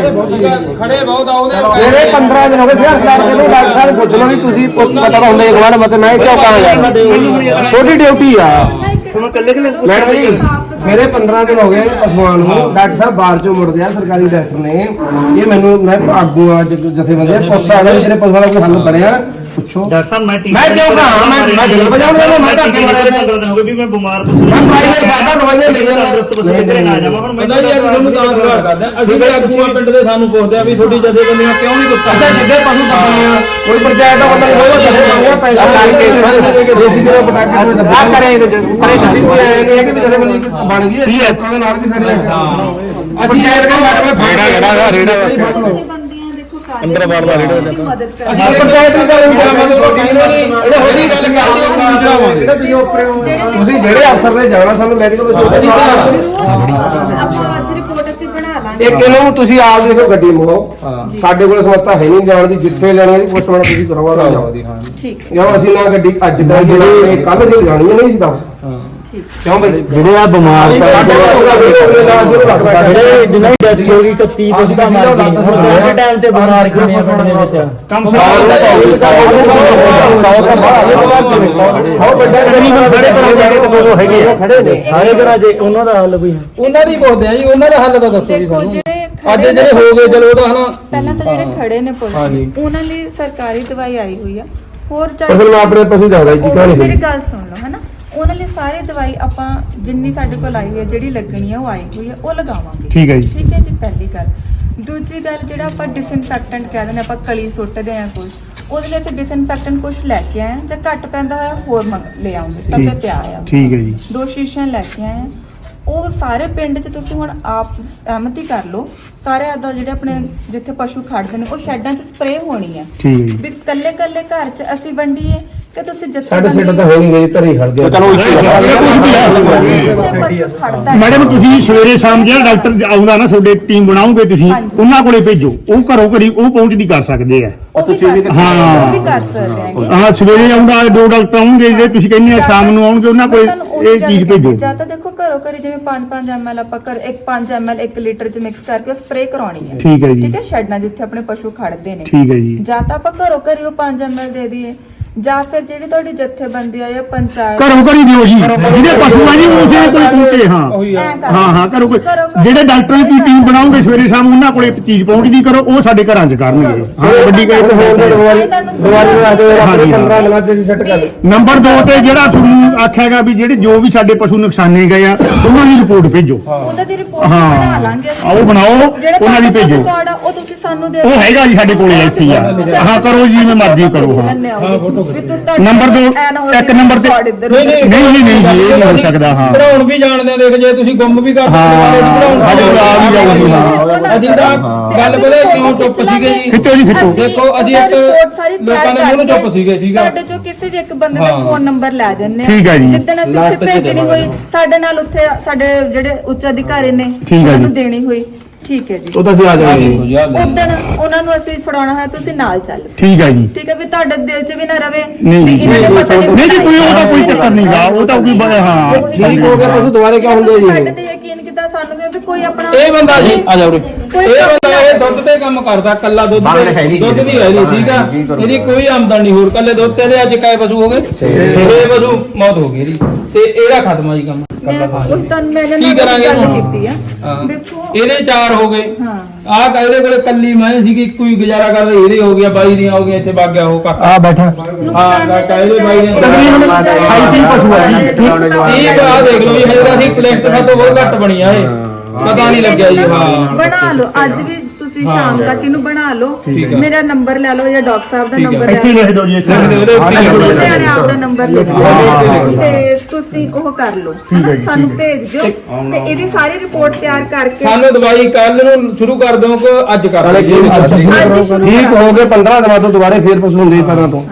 ਖੜੇ ਬਹੁਤ ਆ ਉਹਦੇ ਮੇਰੇ 15 ਦਿਨ ਹੋ ਗਏ ਸਿਰ ਲੜ ਕੇ ਨੂੰ ਡਾਕਟਰ ਸਾਹਿਬ ਪੁੱਛ ਲਓ ਵੀ ਤੁਸੀਂ ਪੁੱਤ- ਪਤਾ ਤਾਂ ਹੁੰਦਾ ਹੀ ਗਵਾਂਢ ਮਤ ਮੈਂ ਕਿਉਂ ਕਹਾਂ ਯਾਰ? ਛੋਟੀ ਡਿਊਟੀ ਆ। ਤੁਹਾਨੂੰ ਕੱਲੇ ਕੱਲੇ ਮੈਡਮ ਜੀ ਮੇਰੇ 15 ਦਿਨ ਹੋ ਗਏ ਪਸ਼ੂਆਂ ਨੂੰ। ਡਾਕਟਰ ਸਾਹਿਬ, ਬਾਹਰ ਚੋਂ ਮੁੜ ਗਿਆ ਸਰਕਾਰੀ ਡਾਕਟਰ ਨੇ। ਇਹ ਮੈਨੂੰ, ਮੈਂ ਆਗੂ ਆ, ਜਥੇਬੰਦੀ ਪੁੱਛ ਸਕਦਾ ਵੀ ਤੇਰੇ ਪਸ਼ੂਆਂ ਦਾ ਕੋਈ ਹੱਲ ਬਣਿਆ ਪੁੱਛੋ। ਡਾਕਟਰ ਸਾਹਿਬ ਮੈਂ ਟੀਮ ਮੈਂ ਕਿਉਂ ਕਹਾਂ? ਮੈਂ- ਮੈਂ ਦਿਲ ਵਜਾਉਣ ਵਾਲਾ, ਮੈਂ ਤਾਂ ਅੱਗੇ ਵੜਿਆ। 15 ਦਿਨ ਹੋ ਗਏ ਵੀ ਮੈਂ ਬਿਮਾਰ ਪੁੱਛ ਮੈਂ ਪ੍ਰਾਈਵੇਟ ਸਾਡਾ ਦਵਾਈਆਂ ਲਈ ਜਾਂਦਾ ਤੰਦਰੁਸਤ ਪੁੱਛ ਕੇ ਨਾ ਜਾਵਾਂ ਪਰ ਮੈਂ ਪਤਾ ਜੀ ਅੱਜ ਤੁਹਾਨੂੰ ਤਾਂ ਸਵਾਲ ਕਰਦੇ। ਅਸੀਂ ਵੀ ਅਗੂਆ ਪਿੰਡ ਦੇ ਸਾਨੂੰ ਪੁੱਛਦੇ ਆ ਵੀ ਤੁਹਾਡੀ ਜਥੇਬੰਦੀਆਂ ਕਿਉਂ ਨਹੀਂ ਅੱਛਾ ਦਿੱਤਾ ਜਿੱਦੇ ਪਸ਼ੂ ਪਾਲਣੇ ਆ ਕੋਈ ਪੰਚਾਇਤ ਦਾ ਬੰਦਾ ਨਹੀਂ ਹੋਵੇ ਜਥੇਬੰਦੀਆਂ ਪੈਸਾ ਕਰਕੇ ਦੇਸੀ ਕਿਲੋ ਪਟਾਕੇ ਕੋਈ ਦੱਬਾ ਕਰੇ ਪਰ ਇਹ ਅਸੀਂ ਕੋਈ ਐ ਨਹੀਂ ਹੈ ਕਿ ਵੀ ਜਥੇਬੰਦੀ ਬਣ ਗਈ ਹੈ। ਲੋਕਾਂ ਦੇ ਨਾਲ ਵੀ ਸਾਡੇ ਹਾਂ। ਪੰਚਾਇਤ ਕਹਿੰਦੀ ਸਾਡੇ ਕੋਲ ਰੇੜਾ ਰੇੜਾ ਰੇੜਾ ਬੰਦੀਆਂ ਦੇਖੋ ਅੰਦਰ ਬਾੜ ਰੇੜਾ ਮਦਦ ਕਰ ਅਸੀਂ ਪੰਚਾਇਤ ਨੂੰ ਕਰੇ ਮਤਲਬ ਜਿਹੜੀ ਗੱਲ ਕਰਦੇ ਆਵਾਂਗੇ ਜਿਹੜਾ ਤੁਸੀਂ ਉੱਪਰੇ ਹੋ ਤੁਸੀਂ ਜਿਹੜੇ ਅਫਸਰ ਦੇ ਜਾਣਾ ਸਾਨੂੰ ਲੈ ਕੇ ਦੋ ਆਪਾਂ ਅੱਜ ਰਿਪੋਰਟ ਅਸੀਂ ਬਣਾ ਲਾਂਗੇ। ਇੱਕ ਇਹਨਾਂ ਨੂੰ ਤੁਸੀਂ ਆਪ ਦੇਖੋ ਗੱਡੀ ਮੋੜੋ। ਸਾਡੇ ਕੋਲ ਸਮਰੱਥਾ ਹੈ ਨਹੀਂ ਜਾਣ ਦੀ। ਜਿੱਥੇ ਲੈਣੀ ਹੈ ਪੋਸਟਮਾਰਟਮ ਤੁਸੀਂ ਕਰਵਾਉਣਾ ਜਾਓ ਠੀਕ ਜਾਂ ਅਸੀਂ ਨਾ ਗੱਡੀ ਅੱਜ ਦਾ ਜਿਹੜੀ ਕੱਲ ਦੀ ਜਾਣੀ ਹੈ ਨਹੀਂ ਜਿੱਦਾਂ ਕਿਉਂ ਬਈ ਜਿਹੜੇ ਆ ਬਿਮਾਰ ਜਿਹੜੇ ਜਿਨ੍ਹਾਂ ਦੀ ਡੈਥ ਹੋ ਗਈ 31 ਪੁੱਛ ਦਾ ਮਾਰ ਗਏ। ਟਾਈਮ ਤੇ ਬਿਮਾਰ ਕਿੰਨੇ ਪਿੰਡ ਦੇ ਵਿੱਚ? ਕਮ ਸੇ ਬਹੁਤ ਵੱਡਾ ਤਕਰੀਬਨ ਸਾਡੇ ਘਰਾਂ ਦੇ ਦੋ ਹੈਗੇ ਆ ਖੜੇ ਨੇ। ਸਾਰੇ ਘਰਾਂ ਦੇ ਉਹਨਾਂ ਦਾ ਹੱਲ ਕੋਈ ਉਹਨਾਂ ਦੀ ਪੁੱਛਦੇ ਆ ਜੀ ਉਹਨਾਂ ਦਾ ਹੱਲ ਤਾਂ ਦੱਸੋ ਜੀ ਦੇਖੋ ਸਾਨੂੰ। ਜਿਹੜੇ ਅੱਜ ਜਿਹੜੇ ਹੋ ਗਏ ਚਲੋ ਉਹ ਤਾਂ ਹਨਾ। ਪਹਿਲਾਂ ਤਾਂ ਜਿਹੜੇ ਖੜੇ ਨੇ ਪੁਲਿਸ ਹਾਂਜੀ। ਉਹਨਾਂ ਲਈ ਸਰਕਾਰੀ ਦਵਾਈ ਆਈ ਹੋਈ ਆ। ਹੋਰ ਅਸਲ ਮੈਂ ਆਪਣੇ ਪਸ਼ੂ ਦੱਸਦਾ ਜੀ ਉਹ ਕਹਾਣੀ ਮੇਰੀ ਗੱਲ ਸੁਣ ਲਓ ਹਨਾ? ਉਹਨਾਂ ਲਈ ਸਾਰੀ ਦਵਾਈ ਆਪਾਂ ਜਿੰਨੀ ਸਾਡੇ ਕੋਲ ਆਈ ਹੈ ਜਿਹੜੀ ਲੱਗਣੀ ਹੈ ਉਹ ਆਈ ਹੋਈ ਹੈ ਉਹ ਲਗਾਵਾਂਗੇ। ਠੀਕ ਹੈ ਜੀ। ਠੀਕ ਹੈ ਜੀ ਪਹਿਲੀ ਗੱਲ। ਦੂਜੀ ਗੱਲ ਜਿਹੜਾ ਆਪਾਂ ਡਿਸਇਨਫੈਕਟੈਂਟ ਕਹਿੰਦੇ ਨੇ ਆਪਾਂ ਕਲੀ ਸੁੱਟਦੇ ਆ ਕੁਝ ਉਹਦੇ ਲਈ ਅਸੀਂ ਡਿਸਇਨਫੈਕਟੈਂਟ ਕੁਝ ਲੈ ਕੇ ਆਏ ਹਾਂ ਜਾਂ ਘੱਟ ਪੈਂਦਾ ਹੋਇਆ ਹੋਰ ਮੰਗ ਲੈ ਆਉਂਗੇ ਤਾਂ ਠੀਕ। ਪਿਆ ਆ। ਠੀਕ ਹੈ ਜੀ। ਦੋ ਸ਼ੀਸ਼ੀਆਂ ਲੈ ਕੇ ਆਏ ਹਾਂ। ਉਹ ਸਾਰੇ ਪਿੰਡ 'ਚ ਤੁਸੀਂ ਹੁਣ ਆਪ ਸਹਿਮਤੀ ਕਰ ਲਓ ਸਾਰੇ ਆਦਾ ਜਿਹੜੇ ਆਪਣੇ ਜਿੱਥੇ ਪਸ਼ੂ ਖੜਦੇ ਨੇ ਉਹ ਸ਼ੈੱਡਾਂ 'ਚ ਸਪਰੇਅ ਹੋਣੀ ਹੈ ਠੀਕ ਹੈ ਵੀ ਕੱਲੇ ਕੱਲੇ ਘਰ 'ਚ ਅਸੀਂ ਵੰਡੀਏ ਕਿ ਤੁਸੀਂ ਸਾਡੇ ਸਿੱਟ ਤਾਂ ਧਰੀ ਗਿਆ। ਚਲੋ ਹੈ ਮੈਡਮ ਤੁਸੀਂ ਸਵੇਰੇ ਸ਼ਾਮ ਜਿਹੜਾ ਡਾਕਟਰ ਆਉਂਦਾ ਨਾ ਤੁਹਾਡੇ ਟੀਮ ਬਣਾਓਗੇ ਤੁਸੀਂ ਹਾਂਜੀ। ਉਹਨਾਂ ਕੋਲੇ ਭੇਜੋ। ਉਹ ਘਰੋਂ ਘਰੀ ਉਹ ਪਹੁੰਚ ਨਹੀਂ ਕਰ ਸਕਦੇ ਆ। ਉਹ ਵੀ ਕਰ ਹਾਂ। ਉਹ ਵੀ ਕਰ ਸਕਦੇ ਹੈਗੇ। ਹਾਂ ਸਵੇਰੇ ਆਉਂਦਾ ਦੋ ਡਾਕਟਰ ਆਉਣਗੇ ਜਿਹੜੇ ਤੁਸੀਂ ਕਹਿੰਦੇ ਆ ਸ਼ਾਮ ਨੂੰ ਆਉਣਗੇ ਉਹਨਾਂ ਕੋਲੇ ਮੈਂ ਤੁਹਾਨੂੰ ਉਹੀ ਇਹ ਗੱਲ ਚੀਜ਼ ਕਹਿੰਦੀ, ਭੇਜੋ। ਜਾਂ ਤਾਂ ਦੇਖੋ ਘਰੋਂ ਘਰੀ ਜਿਵੇਂ 5-5 ml ਆਪਾਂ ਕਰ ਇੱਕ 5 ml 1 ਲੀਟਰ ਚ ਮਿਕਸ ਕਰਕੇ ਉਹ ਸਪਰੇਅ ਕਰਾਉਣੀ ਹੈ। ਠੀਕ ਹੈ ਜੀ। ਠੀਕ ਹੈ ਸ਼ੈਡਾਂ ਜਿੱਥੇ ਆਪਣੇ ਪਸ਼ੂ ਖੜਦੇ ਨੇ। ਠੀਕ ਹੈ ਜੀ। ਜਾਂ ਤਾਂ ਆਪਾਂ ਘਰੋਂ ਘਰੀ ਉਹ 5 ml ਦੇ ਦਈਏ। ਜਾਂ ਫਿਰ ਜਿਹੜੀ ਤੁਹਾਡੀ ਜਥੇਬੰਦੀ ਆ ਜਾਂ ਪੰਚਾਇਤ ਘਰੋਂ ਘਰੀ ਦਿਓ ਜੀ। ਜਿਹਦੇ ਪਸ਼ੂ ਆ ਜੀ ਉਸੇ ਦੇ ਕੋਲ ਪਹੁੰਚੇ ਹਾਂ। ਐਂ ਕਰ। ਹਾਂ ਹਾਂ ਘਰੋਂ ਕੋਈ ਘਰੀ ਜਿਹੜੇ ਡਾਕਟਰਾਂ ਦੀ ਟੀਮ ਬਣਾਓਗੇ ਸਵੇਰੇ ਸ਼ਾਮ ਉਹਨਾਂ ਕੋਲੇ ਚੀਜ਼ ਪਹੁੰਚਦੀ ਕਰੋ ਉਹ ਸਾਡੇ ਘਰਾਂ 'ਚ ਕਰਨਗੇ। ਹਾਂ ਵੱਡੀ ਗੱਲ ਤਾਂ ਹੋਰ ਦਵਾਈ ਤੁਹਾਨੂੰ ਦਵਾਈ ਬਣਾ ਕੇ ਆਪਣੇ ਹਾਂਜੀ, ਹਾਂ। 15 ਦਿਨਾਂ ਚ ਅਸੀਂ ਸੈੱਟ ਕਰ ਨੰਬਰ 2 ਤੇ ਜਿਹੜਾ ਤੁਹਾਨੂੰ ਆਖਿਆਗਾ ਵੀ ਜਿਹੜੇ ਜੋ ਵੀ ਸਾਡੇ ਪਸ਼ੂ ਨੁਕਸਾਨੇ ਗਏ ਆ ਉਹਨਾਂ ਦੀ ਰਿਪੋਰਟ ਭੇਜੋ। ਉਹਦਾ ਦੀ ਰਿਪੋਰਟ ਹਾਂ। ਬਣਾ ਲਾਂਗੇ ਅਸੀਂ। ਉਹ ਬਣਾਓ, ਜਿਹੜਾ ਉਹਨਾਂ ਦੀ ਤੁਹਾਡਾ ਭੇਜੋ। ਆ ਉਹ ਤੁਸੀਂ ਸਾਨੂੰ ਦੇ ਉਹ ਹੈਗਾ ਜੀ ਸਾਡੇ ਕੋਲੇ ਇੱਥੇ ਹੀ ਆ। ਹਾਂ, ਕਰੋ ਜੀ, ਜਿਵੇਂ ਮਰਜ਼ੀ ਕਰੋ, ਹਾਂ। ਨੰਬਰ ਦੋ ਇੱਕ ਨੰਬਰ ਤੇ ਨਹੀਂ, ਨਹੀਂ। ਨਹੀਂ ਨਹੀਂ ਨਹੀਂ ਜੀ ਇਹ ਨਹੀਂ ਹੋ ਸਕਦਾ ਹਾਂ ਪੜਾਉਣ ਵੀ ਜਾਣਦੇ ਆ ਦੇਖ ਜੇ ਤੁਸੀਂ ਗੁੰਮ ਵੀ ਕਰ ਹਾਂ, ਸਾਡੇ ਕੋਲ ਆ ਵੀ ਜਾਊਗੀ, ਹਾਂ ਅਸੀਂ ਤਾਂ ਗੱਲ ਪਤਾ ਕਿਉਂ ਚੁੱਪ ਸੀਗੇ ਜੀ ਖਿੱਚੋ ਜੀ, ਖਿੱਚੋ। ਦੇਖੋ ਅਸੀਂ ਇੱਕ ਲੋਕਾਂ ਦੇ ਮੂੰਹ ਨੂੰ ਚੁੱਪ ਸੀਗੇ ਸੀਗਾ ਤੁਹਾਡੇ ਚੋਂ ਕਿਸੇ ਵੀ ਇੱਕ ਬੰਦੇ ਦਾ ਹਾਂ। ਫੋਨ ਨੰਬਰ ਲੈ ਜੰਨੇ ਠੀਕ ਹੈ ਜੀ। ਜਿੱਦਣ ਅਸੀਂ ਉੱਥੇ ਭੇਜਣੀ ਹੋਈ ਸਾਡੇ ਨਾਲ ਉੱਥੇ ਸਾਡੇ ਜਿਹੜੇ ਉੱਚ ਅਧਿਕਾਰੀ ਨੇ ਠੀਕ ਹੈ ਜੀ। ਦੇਣੀ ਹੋਈ ਠੀਕ ਹੈ ਜੀ। ਉਹ ਤਾਂ ਅਸੀਂ ਆ ਜਾਵਾਂਗੇ। ਉਦੋਂ ਉਹਨਾਂ ਨੂੰ ਅਸੀਂ ਫੜਾਉਣਾ ਹੋਇਆ ਤੁਸੀਂ ਨਾਲ ਚੱਲ। ਠੀਕ ਹੈ ਜੀ। ਠੀਕ ਹੈ ਵੀ ਤੁਹਾਡੇ ਦਿਲ 'ਚ ਵੀ ਨਾ ਰਵੇ ਨਹੀਂ ਵੀ ਜੀ ਇਹਨਾਂ ਨੇ ਪਤਾ ਨਹੀਂ ਜੀ ਕੋਈ ਉਹਦਾ ਕੋਈ ਚੱਕਰ ਨਹੀਂਗਾ ਉਹ ਤਾਂ ਕੋਈ ਬੜਾ ਹਾਂ ਠੀਕ ਹੋ। ਗਿਆ ਪਸ਼ੂ ਦੁਬਾਰੇ ਕਿਉਂ ਹੁੰਦੇ ਜੀ ਸਾਡੇ ਤੇ ਯਕੀਨ ਕੀਤਾ ਸਾਨੂੰ ਵੀ ਵੀ ਕੋਈ ਆਪਣਾ ਇਹ ਬੰਦਾ ਜੀ ਆ ਜਾ ਉਰੇ। ਕੋਈ ਇਹ ਬੰਦਾ ਇਹ ਦੁੱਧ ਤੇ ਕੰਮ ਕਰਦਾ ਕੱਲਾ ਦੁੱਧ ਬਾਹਰ ਤੇ ਨਹੀਂ ਦੁੱਧ ਦੀ ਹੈ ਜੀ ਠੀਕ ਆ? ਕੀ ਕਰੂਗਾ? ਇਹਦੀ ਕੋਈ ਆਮਦਨ ਨਹੀਂ ਹੋਰ ਕੱਲੇ ਦੁੱਧ ਤੇ ਇਹਦੇ ਅੱਜ ਕਾਏ ਪਸ਼ੂ ਹੋ ਗਏ 6 ਪਸ਼ੂ। ਮੌਤ ਹੋ ਗਈ ਇਹਦੀ ਤੇ ਇਹਦਾ ਖਤਮ ਆ ਜੀ ਕੰਮ ਮੈਂ ਉਹ ਤਾਂ ਮੈਂ ਇਹਨਾਂ ਕੀ ਨਾਲ ਕਰਾਂਗੇ ਗੱਲ ਹੁਣ? ਕੀਤੀ ਆ। ਹਾਂ। ਦੇਖੋ। ਇਹਦੇ ਚਾਰ ਹੋ ਗਏ। ਹਾਂ। ਆਹ ਕਾ ਇਹਦੇ ਕੋਲੇ ਕੱਲੀ ਮੈਂ ਸੀਗੀ ਕੋਈ ਗੁਜ਼ਾਰਾ ਕਰਦਾ ਇਹਦੇ ਹੋ ਗਿਆ ਬਾਈ ਦੀਆਂ ਹੋ ਗਈਆਂ ਇੱਥੇ ਵਗ ਗਿਆ ਉਹ ਕਾਕਾ ਆ ਬੈਠਾ। ਹਾਂ ਕਾਕਾ ਇਹਦੇ ਬਾਈ ਦੀਆਂ ਤਕਰੀਬਨ 38 ਪਸ਼ੂ ਆ ਜੀ। ਠੀਕ ਆ ਦੇਖ ਲਓ ਜੀ ਹਜੇ ਤਾਂ ਅਸੀਂ ਕਲੈਕਟ ਤੋਂ ਬਹੁਤ ਘੱਟ ਬਣੀਆਂ ਇਹ। ਪਤਾ ਨਹੀਂ ਲੱਗਿਆ ਜੀ ਹਾਂ। ਬਣਾ ਲਓ ਅੱਜ ਵੀ ਤੁਸੀਂ ਸ਼ਾਮ ਤੱਕ ਇਹਨੂੰ ਬਣਾ ਲਓ। ਮੇਰਾ ਨੰਬਰ ਲੈ ਲਓ ਜਾਂ ਡਾਕਟਰ ਸਾਹਿਬ ਦਾ ਨੰਬਰ ਲੈ ਲਓ ਲਿਖ ਦਿਓ ਜੀ ਇੱਥੇ ਆਪਦਾ ਨੰਬਰ ਲਿਖ ਦਿਓ ਤੇ ਤੁਸੀਂ ਉਹ ਕਰ ਲਓ? ਸਾਨੂੰ ਭੇਜ ਦਿਓ ਤੇ ਇਹਦੀ ਸਾਰੀ ਰਿਪੋਰਟ ਤਿਆਰ ਕਰਕੇ ਸਾਨੂੰ ਦਵਾਈ ਕੱਲ ਨੂੰ ਸ਼ੁਰੂ ਕਰ ਦਿਓ ਕਿ ਅੱਜ ਕਰ ਸ਼ੁਰੂ ਠੀਕ ਹੋ ਗਏ 15 ਦਿਨਾਂ ਤੋਂ ਦੁਬਾਰੇ ਫੇਰ ਪਸ਼ੂ ਹੁੰਦੇ ਪਹਿਲਾਂ ਤੋਂ।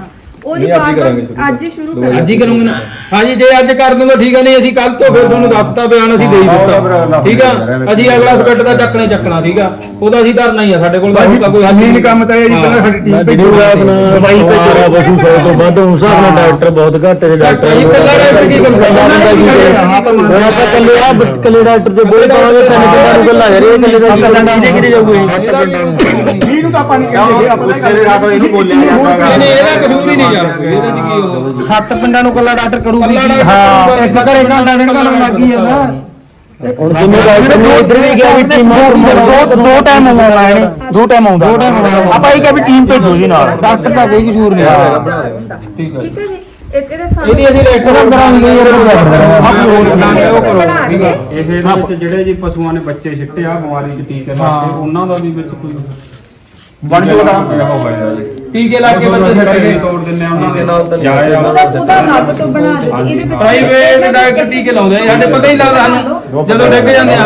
ਉਹਦੀ ਬਾਤ ਅੱਜ ਹੀ ਸ਼ੁਰੂ ਕਰ ਅੱਜ ਹੀ ਕਰੂੰਗੇ ਨਾ? ਹਾਂਜੀ ਜੇ ਅੱਜ ਕਰ ਦੂੰਗਾ ਠੀਕ ਹੈ ਨਹੀਂ ਅਸੀਂ ਕੱਲ ਤੋਂ ਫਿਰ ਤੁਹਾਨੂੰ ਦੱਸਤਾ ਬਿਆਨ ਅਸੀਂ ਦੇ ਹੀ ਦਿੱਤਾ। ਠੀਕ ਆ? ਅਸੀਂ ਅਗਲਾ ਸਕਿੱਟ ਦਾ ਚੱਕਣਾ ਚੱਕਣਾ ਠੀਕ ਆ? ਉਹਦਾ ਅਸੀਂ ਧਰਨਾ ਹੀ ਆ ਸਾਡੇ ਕੋਲ ਤਾਂ ਤਾਂ ਕੋਈ ਹੱਲ ਨਹੀਂ। ਕੰਮ ਤਾਂ ਇਹ ਜੀ ਪਹਿਲਾਂ ਸਾਡੀ ਟੀਮ ਭੇਜੋ ਦਵਾਈ ਭੇਜਣਾ ਪਸ਼ੂ 100 ਤੋਂ ਵੱਧ ਉਸ ਹਿਸਾਬ ਨਾਲ ਡਾਕਟਰ ਬਹੁਤ ਘੱਟ ਹੈ ਡਾਕਟਰ ਕੱਲਾ ਡਾਕਟਰ ਕੀ ਕਰੂਗਾ? ਹੁਣ ਆਪਾਂ ਕੱਲੇ ਆ ਕੱਲੇ ਡਾਕਟਰ ਤੇ ਬੋਲ ਪਾਵਾਂਗੇ ਤਿੰਨ ਪਿੰਡਾਂ ਨੂੰ ਗੱਲਾਂ ਕਰੀਏ ਕੱਲੇ ਦਾ ਕਿਹਦੇ ਕਿਹਦੇ ਜਾਊਗੇ? ਜੀ ਨੂੰ। ਤਾਂ ਆਪਾਂ ਨਹੀਂ ਕਹਿੰਦੇ ਆਪਾਂ ਤਾਂ ਦੇ ਇਹਨੂੰ ਬੋਲਿਆ ਜਾਂਦਾ ਨਹੀਂ ਇਹਦਾ ਕਸੂਰ ਹੀ ਨਹੀਂ ਯਾਰ ਇਹਦੇ ਕੀ ਹੋ ਸੱਤ ਪਿੰਡਾਂ ਨੂੰ ਕੱਲਾ ਡਾਕਟਰ ਕਰੂਗੀ। ਕੱਲਾ ਡਾਕਟਰ ਹਾਂ ਇੱਕ ਘਰੇ ਡੇਢ ਘੰਟਾ ਲੱਗੀ ਜਾਂਦਾ ਹੁਣ ਜਿੰਨੇ ਡਾਕਟਰ ਨੇ ਇੱਧਰ ਵੀ ਗਿਆ ਵੀ ਟੀਮ ਦੋ ਦੋ ਟਾਈਮ ਆਉਂਦਾ ਇਹਨੇ ਦੋ ਟਾਈਮ ਆਉਂਦਾ। ਆਪਾਂ ਇਹ ਕਿਹਾ ਵੀ ਟੀਮ ਭੇਜੋ ਜੀ ਨਾਲ। ਡਾਕਟਰ ਦਾ ਕੋਈ ਕਸੂਰ ਨਹੀਂ ਠੀਕ ਹੈ ਜੀ। ਇੱਕ ਇਹਦੇ ਸਾਨੂੰ ਇਹਦੀ ਅਸੀਂ ਅੰਦਰ ਨਹੀਂ ਯਾਰ ਉਹ ਕਰੋ ਠੀਕ ਹੈ ਇਹ ਇਹਦੇ ਵਿੱਚ ਜਿਹੜੇ ਜੀ ਪਸ਼ੂਆਂ ਨੇ ਬੱਚੇ ਛਿੱਟੇ ਆ ਬਿਮਾਰੀ ਚ ਟੀਕੇ ਲਾ ਕੇ ਉਹਨਾਂ ਦਾ ਵੀ ਵਿੱਚ ਕੋਈ ਬਣ ਜੂਗਾ। ਹੋਵੇਗਾ ਜੀ। ਟੀਕੇ ਲਾ ਕੇ ਬੱਚੇ ਛੱਡ ਗਏ। ਤੋੜ ਦਿੰਨੇ ਆ ਉਹਨਾਂ ਦੇ। ਨਾਲ ਜਾਏ ਉਹਦਾ ਉਹਦਾ ਰੱਬ ਤੋਂ ਬਣਾ ਦਿੱਤੀ ਇਹਦੇ ਵਿੱਚ ਪ੍ਰਾਈਵੇਟ ਡਾਕਟਰ ਟੀਕੇ ਲਾਉਂਦੇ ਆ। ਸਾਡੇ ਪਤਾ ਹੀ ਲੱਗਦਾ ਸਾਨੂੰ। ਜਦੋਂ ਡਿੱਗ ਜਾਂਦੇ ਆ।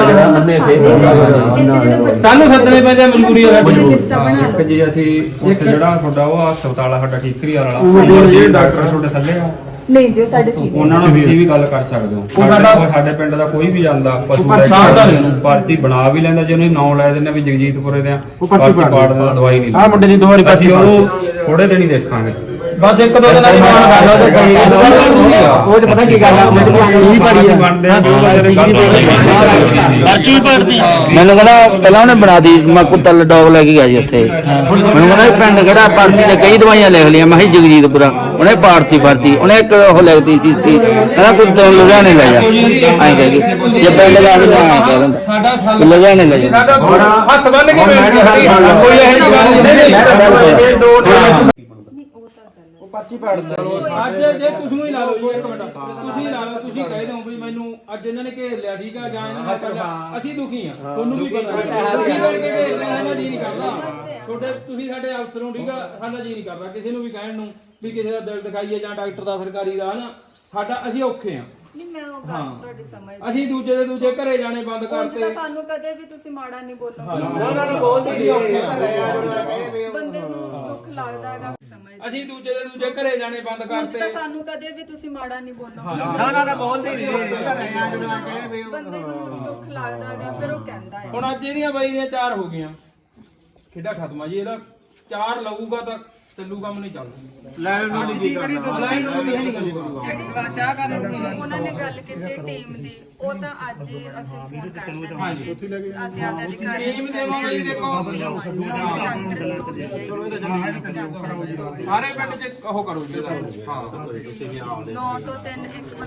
ਸਾਨੂੰ ਸੱਦਣੇ ਪੈਂਦੇ ਆ ਮਜਬੂਰੀ ਆ ਸਾਡੀ। ਜੀ ਅਸੀਂ ਉੱਥੇ ਜਿਹੜਾ ਤੁਹਾਡਾ ਉਹ ਹਸਪਤਾਲ ਆ ਸਾਡਾ ਠੀਕਰੀ ਵਾਲਾ। ਉਹ ਜਿਹੜੇ ਡਾਕਟਰ ਤੁਹਾਡੇ ਥੱਲੇ ਆ। ਨਹੀਂ ਜੀ ਉਹ ਸਾਡੇ ਸੀਨੀਅਰ ਉਹਨਾਂ ਨਾਲ ਤੁਸੀਂ ਵੀ ਗੱਲ ਕਰ ਸਕਦੇ ਹੋ। ਸਾਡੇ ਪਿੰਡ ਦਾ ਕੋਈ ਵੀ ਜਾਂਦਾ ਪਸ਼ੂ ਲੈ ਕੇ। ਪਰਚੀ ਬਣਾ ਵੀ ਲੈਂਦਾ ਜੇ ਉਹਨੇ ਨਾਂ ਲੈ ਦਿੰਦੇ ਆ ਵੀ ਜਗਜੀਤਪੁਰੇ ਦੇ ਆ ਪਰਚੀ ਪਾੜ ਦਿੰਦਾ ਦਵਾਈ ਨਹੀਂ ਆਹ ਮੁੰਡੇ ਦੀ ਦੋ ਵਾਰੀ ਅਸੀਂ ਉਹਨੂੰ ਥੋੜੇ ਦਿਨ ਹੀ ਦੇਖਾਂਗੇ। ਬਸ ਇੱਕ ਦੋ ਦਿਨਾਂ ਦੀ ਮਾਨ ਕਰ ਲਓ ਤੇ ਕਹੀ ਉਹ ਚ ਪਤਾ ਕੀ ਗੱਲ ਆ ਕੀ ਪਾੜੀ ਆ। ਨੇ ਗੱਲ ਪਰਚੀ ਭਰਤੀ ਮੈਨੂੰ ਕਹਿੰਦਾ ਪਹਿਲਾਂ ਉਹਨੇ ਬਣਾ ਦੀ ਮੈਂ ਕੁੱਤਾ ਡੌਗ ਲੈ ਕੇ ਗਿਆ ਜੀ ਉੱਥੇ। ਮੈਨੂੰ ਕਹਿੰਦਾ ਪਿੰਡ ਕਿਹੜਾ ਪਰਚੀ ਤੇ ਕਈ ਦਵਾਈਆਂ ਲਿਖ ਲਈਆਂ। ਮੈਂ ਜੀ ਜਗਜੀਤਪੁਰਾ ਉਹਨੇ ਪਾੜਤੀ ਪਰਚੀ ਉਹਨੇ ਇੱਕ ਉਹ ਲਿਖਤੀ ਸੀ ਸੀ। ਕਹਿੰਦਾ ਤੂੰ ਤੇ ਲੁਧਿਆਣੇ ਲੈ ਜਾ। ਐਂ ਕਹਿ ਗਈ ਜੇ ਪਿੰਡ ਕੇ ਤਾਂ ਐਂ ਕਹਿ ਦਿੰਦਾ। ਵੀ ਲੁਧਿਆਣੇ ਲੈ ਜਾ। ਸਾਡਾ ਹੱਥ ਬੰਨ ਕੇ ਬੈਠ ਕੋਈ ਇਹੋ ਜਿਹੀ ਗੱਲ ਨਹੀਂ। ਨਹੀਂ ਦੋ ਪਰਚੀ ਪਾੜ ਚਲੋ ਅੱਜ ਜੇ ਤੁਸੀਂ ਹੀ ਲਾ ਲਓ ਜੀ ਇੱਕ ਮਿੰਟ। ਤੁਸੀਂ ਲਾ ਲਓ ਤੁਸੀਂ ਕਹਿ ਦਿਓ ਵੀ ਮੈਨੂੰ ਅੱਜ ਇਹਨਾਂ ਨੇ ਘੇਰ ਲਿਆ ਠੀਕ ਆ? ਜਾਂ ਇਹਨਾਂ ਨੇ ਅਸੀਂ ਦੁਖੀ ਆ। ਤੁਹਾਨੂੰ ਵੀ ਪਤਾ। ਦੁਖੀ ਕਰਕੇ ਘੇਰ ਲਿਆ ਸਾਡਾ ਜੀ ਨਹੀਂ ਕਰਦਾ। ਤੁਹਾਡੇ ਤੁਸੀਂ ਸਾਡੇ ਅਫਸਰ ਹੋ ਠੀਕ ਆ? ਸਾਡਾ ਜੀ ਨਹੀਂ ਕਰਦਾ। ਕਿਸੇ ਨੂੰ ਵੀ ਕਹਿਣ ਨੂੰ ਵੀ ਕਿਸੇ ਦਾ ਦਿਲ ਦਿਖਾਈਏ ਜਾਂ ਡਾਕਟਰ ਦਾ ਸਰਕਾਰੀ ਦਾ ਹਨਾ? ਸਾਡਾ ਅਸੀਂ ਔਖੇ ਆ। ਨਹੀਂ ਮੈਂ ਉਹ ਗੱਲ ਤੁਹਾਡੀ ਸਮਝ ਅਸੀਂ ਦੂਜੇ ਦੇ ਦੂਜੇ ਘਰੇ ਜਾਣੇ ਬੰਦ ਤਾਂ ਕਰਤੇ। ਸਾਨੂੰ ਕਦੇ ਵੀ ਤੁਸੀਂ ਮਾੜਾ ਨਹੀਂ ਬੋਲੋ ਨਾ ਨਾ ਬੋਲਦੀ ਬੰਦੇ ਨੂੰ ਦੁੱਖ ਲੱਗਦਾ ਹੈਗਾ। ਅਸੀਂ ਦੂਜੇ ਦੇ ਦੂਜੇ ਘਰੇ ਜਾਣੇ ਬੰਦ ਉਂਝ ਤਾਂ ਕਰਤੇ ਸਾਨੂੰ ਕਦੇ ਵੀ ਤੁਸੀਂ ਮਾੜਾ ਨਹੀਂ ਬੋਲੋ ਨਾ ਨਾ ਨਾ ਬੋਲਦੀ ਨਹੀਂ ਘਰੇ ਆ ਵੀ ਬੰਦੇ ਨੂੰ ਦੁੱਖ ਲੱਗਦਾ ਹੈਗਾ ਫਿਰ ਉਹ ਕਹਿੰਦਾ ਹੈ। ਹੁਣ ਅੱਜ ਇਹਦੀਆਂ ਬਾਈ ਦੀਆਂ ਚਾਰ ਹੋ ਗਈਆਂ। ਖੇਡਾ ਖਤਮ ਆ ਜੀ ਇਹਦਾ ਚਾਰ ਲਊਗਾ ਤਾਂ ਚੱਲੂ ਕੰਮ ਨਹੀਂ ਚੱਲਦਾ ਲੈ ਉਹਨੂੰ ਨਹੀਂ ਕੀ ਕਰਨਾ ਲਾਈਨ ਨੂੰ ਵੀ ਹੈ ਨਹੀਂ ਗੱਲ ਜਿਹੜੀ ਉਹਨਾਂ ਨੇ ਗੱਲ ਕੀਤੀ ਟੀਮ ਦੀ ਉਹ ਤਾਂ ਅੱਜ ਹੀ ਅਸੀਂ ਫੋਨ ਕਰ ਦਿੰਦੇ ਹਾਂ ਅਸੀਂ ਆਪਦੇ ਅਧਿਕਾਰੀ ਟੀਮ ਦੇਵਾਂਗੇ ਜੀ ਦੇਖੋ ਸਾਰੇ ਪਿੰਡ 'ਚ ਉਹ ਕਰੋ ਜੀ। ਹਾਂ 9 ਤੋਂ 3 ਇੱਕ